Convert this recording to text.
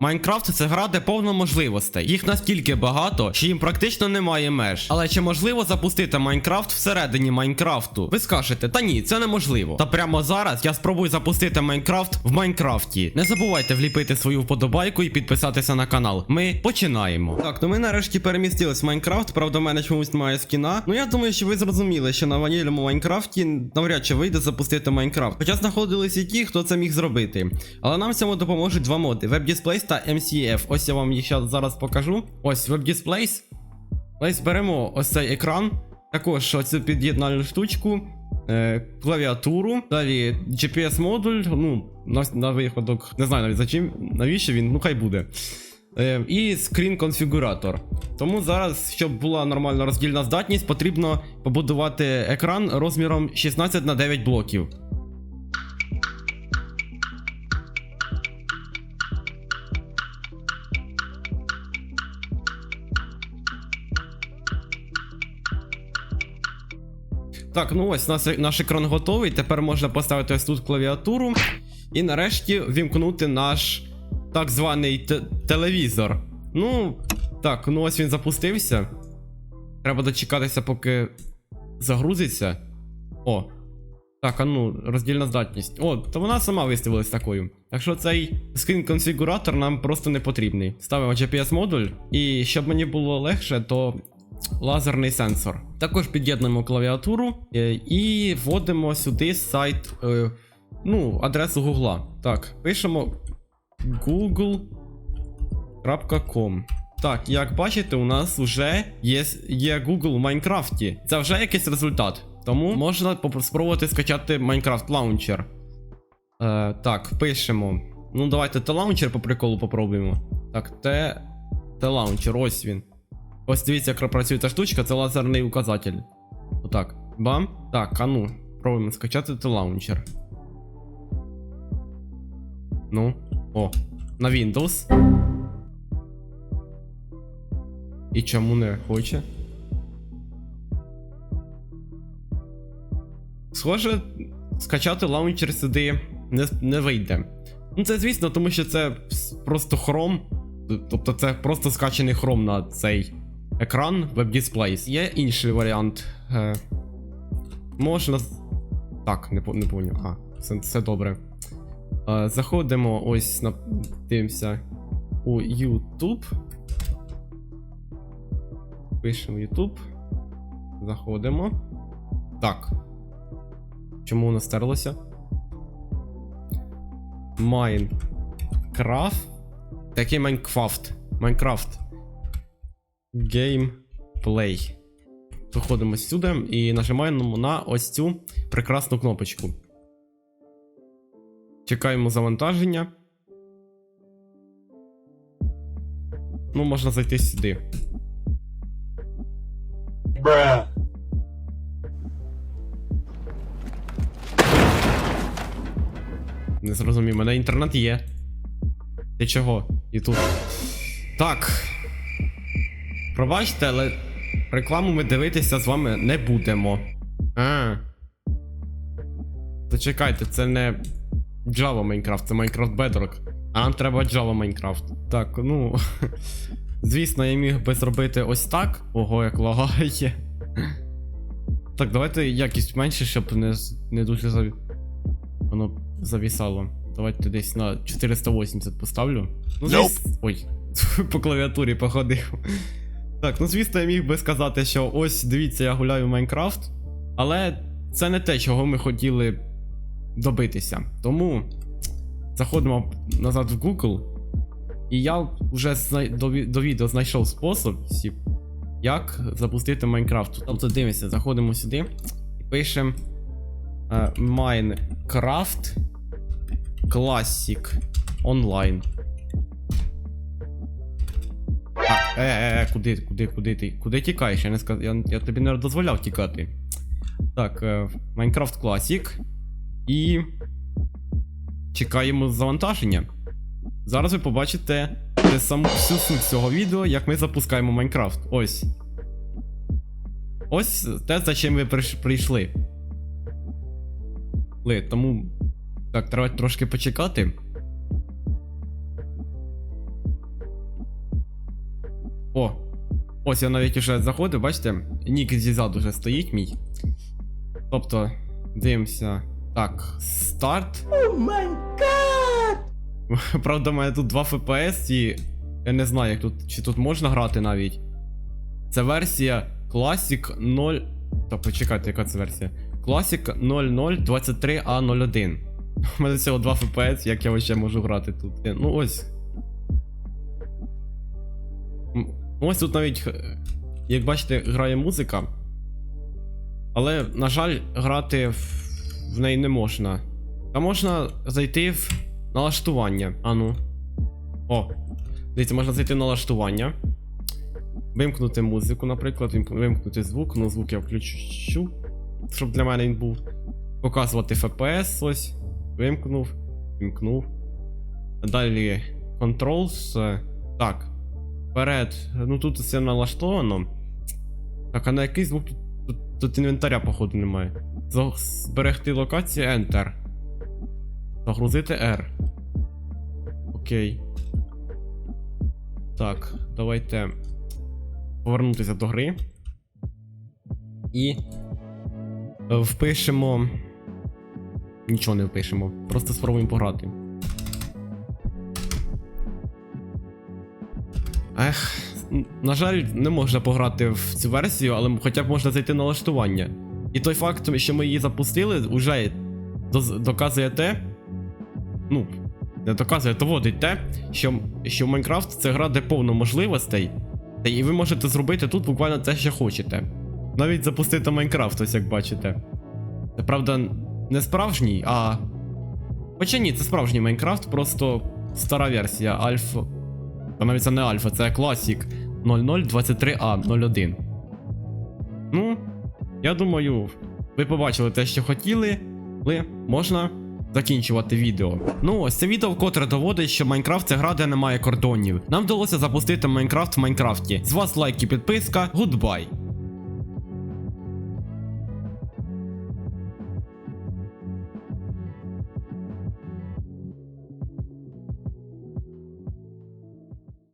Майнкрафт це гра, де повно можливостей. Їх настільки багато, що їм практично немає меж. Але чи можливо запустити Майнкрафт всередині Майнкрафту? Ви скажете, та ні, це неможливо. Та прямо зараз я спробую запустити Майнкрафт в Майнкрафті. Не забувайте вліпити свою вподобайку і підписатися на канал. Ми починаємо. Так, то ми нарешті перемістились в Майнкрафт. Правда, в мене чомусь немає скіна. Ну я думаю, що ви зрозуміли, що на ванільному Майнкрафті навряд чи вийде запустити Майнкрафт. Хоча знаходились і ті, хто це міг зробити. Але нам цьому допоможуть два моди: WebDisplays та MCF. Ось я вам їх зараз покажу. Ось WebDisplays. Ось беремо ось цей екран. Також оцю під'єднальну штучку. Е, клавіатуру, далі GPS-модуль, ну, на, на виходок, не знаю навіть за чим, навіщо він, ну хай буде. Е, і скрін конфігуратор. Тому зараз, щоб була нормальна роздільна здатність, потрібно побудувати екран розміром 16 на 9 блоків. Так, ну ось наш, наш екран готовий. Тепер можна поставити ось тут клавіатуру. І нарешті вімкнути наш так званий те- телевізор. Ну, так, ну ось він запустився. Треба дочекатися, поки загрузиться. О. Так, а ну, роздільна здатність. О, то вона сама виставилась такою. Так що цей скрін-конфігуратор нам просто не потрібний. Ставимо GPS-модуль, і щоб мені було легше, то лазерний сенсор. Також під'єднуємо клавіатуру е, і вводимо сюди сайт, е, ну, адресу Гугла. Так, пишемо google.com. Так, як бачите, у нас вже є, є Google в Майнкрафті. Це вже якийсь результат. Тому можна спробувати скачати Minecraft Launcher. Е, так, пишемо. Ну, давайте T-Launcher по приколу попробуємо. Так. T-Launcher, ось він. Ось дивіться, як працює ця штучка, це лазерний указатель. Отак. Бам. Так, а ну, пробуємо скачати T-Launcher. Ну, о, на Windows. І чому не хоче? Схоже, скачати лаунчер сюди не, не вийде. Ну, це звісно, тому що це просто Chrome. Тобто це просто скачаний Chrome на цей екран WebDisplays. Є інший варіант. Е, можна. Так, не, не поняв. А, все, все добре. Е, заходимо ось на. Дивимося у YouTube. Пишемо YouTube. Заходимо. Так. Чому воно стерлося? Майнкрафт. Такий Майнкрафт. Майнкрафт. Gameplay. Заходимо сюди і нажимаємо на ось цю прекрасну кнопочку. Чекаємо завантаження. Ну, можна зайти сюди. Bruh. Не зрозумів, мене інтернет є. Ти чого? І тут. Так. Пробачте, але рекламу ми дивитися з вами не будемо. А. Зачекайте, це не Java Minecraft, це Minecraft Bedrock. А нам треба Java Minecraft. Так, ну. Звісно, я міг би зробити ось так. Ого, як лагає. Так, давайте якість менше, щоб не, не дуже заві... Воно завісало. Давайте десь на 480 поставлю. Ну, звіс... Ой, по клавіатурі походив. Так, ну звісно, я міг би сказати, що ось дивіться, я гуляю в Майнкрафт. Але це не те, чого ми хотіли добитися. Тому заходимо назад в Google. І я вже знай... до, відео знайшов спосіб, як запустити Майнкрафт. Тобто дивимося, заходимо сюди і пишемо Minecraft Classic Online. А, е, е, е, куди, куди, куди ти? Куди тікаєш? Я не сказ... я, я тобі не дозволяв тікати. Так, е, Minecraft Classic. І. Чекаємо завантаження. Зараз ви побачите те саму всю суть цього відео, як ми запускаємо Майнкрафт. Ось. Ось те, за чим ви прийшли. Тому. Так, треба трошки почекати. Ось я навіть уже заходив, бачите? Нік зізаду вже стоїть мій. Тобто, дивимося. Так, старт. О май гад! Правда, у мене тут 2 FPS і. Я не знаю, як тут. Чи тут можна грати навіть. Це версія Classic 0. Та почекайте, яка це версія? Classic 0023A01. У мене всього 2 FPS, як я ще можу грати тут. Ну ось. Ось тут навіть, е, як бачите, грає музика. Але, на жаль, грати в, в неї не можна. Та можна зайти в налаштування. А ну. О. Дивіться, можна зайти в налаштування. Вимкнути музику, наприклад, вимкнути звук, ну звук я включу, щоб для мене він був. Показувати FPS, ось. Вимкнув, вимкнув. Далі Controls. Так. Вперед. Ну тут все налаштовано. Так, а на який звук тут, тут, тут інвентаря, походу, немає. Зберегти локацію Enter. Загрузити R. Окей. Так, давайте повернутися до гри. І е, впишемо. Нічого не впишемо. Просто спробуємо пограти. Ех, на жаль, не можна пограти в цю версію, але хоча б можна зайти на налаштування. І той факт, що ми її запустили, уже доказує те. Ну, не доказує, доводить те, що, що Майнкрафт це гра, де повно можливостей, і ви можете зробити тут буквально те, що хочете. Навіть запустити Майнкрафт, ось як бачите. Це правда не справжній, а. Хоча ні, це справжній Майнкрафт, просто стара версія Альфа. Та навіть це не Альфа, це класік 0023А01. Ну, я думаю, ви побачили те, що хотіли, але можна закінчувати відео. Ну, ось це відео вкотре доводить, що Майнкрафт це гра, де немає кордонів. Нам вдалося запустити Майнкрафт в Майнкрафті. З вас лайк і підписка. Гудбай!